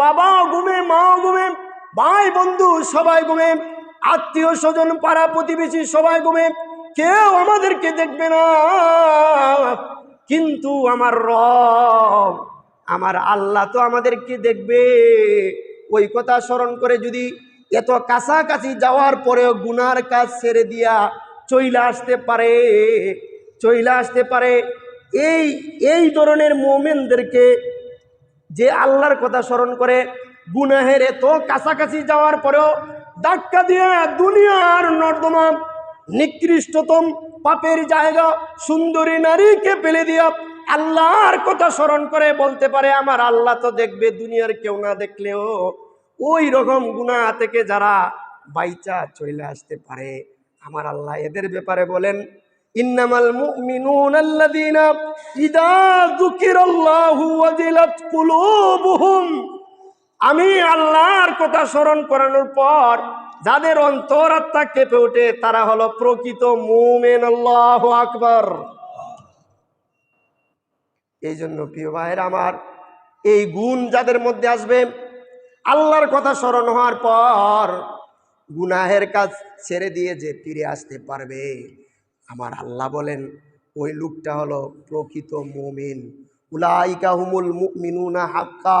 বাবাও ঘুমে মাও ঘুমে, ভাই, বন্ধু সবাই ঘুমে, আত্মীয় স্বজন, পাড়া প্রতিবেশী সবাই ঘুমে। কেউ আমাদেরকে দেখবে না। কিন্তু আমার রব, আমার আল্লাহ তো আমাদেরকে দেখবে। ওই কথা স্মরণ করে যদি এত কাছাকাছি যাওয়ার পরেও গুনার কাজ ছেড়ে দিয়া চইলা আসতে পারে, চইলা আসতে পারে, এই এই ধরনের মোমেনদেরকে যে আল্লাহর কথা স্মরণ করে গুনাহের এত কাছাকাছি যাওয়ার পরেও ধাক্কা দিয়ে দুনিয়ার নর্দমা, নিকৃষ্টতম পাপের জায়গা, সুন্দরী নারীকে ফেলে দিয়া আল্লাহর কথা স্মরণ করে বলতে পারে, আমার আল্লাহ তো দেখবে, দুনিয়ার কেউ না দেখলেও ওই রকম গুণা থেকে যারা বাইচা চলে আসতে পারে। আমার আল্লাহ এদের ব্যাপারে বলেন ইন্নামাল মুমিনুন আল্লাযীনা ইদা যুকিরাল্লাহু ওয়াজিলাত কুলুবুহুম। আমি আল্লাহর কথা স্মরণ করানোর পর যাদের অন্তরাত্মা কেঁপে ওঠে, তারা হলো প্রকৃত মুমেন, আল্লাহ আকবর। এই জন্য প্রিয় ভাইয়ের আমার, এই গুণ যাদের মধ্যে আসবে, আল্লাহর কথা স্মরণ হওয়ার পর গুনাহের কাজ ছেড়ে দিয়ে যে ফিরে আসতে পারবে। আমার আল্লাহ বলেন ওই লোকটা হলো প্রকৃত মুমিন। উলাইকা হুমুল মুমিনুনা হাক্কা।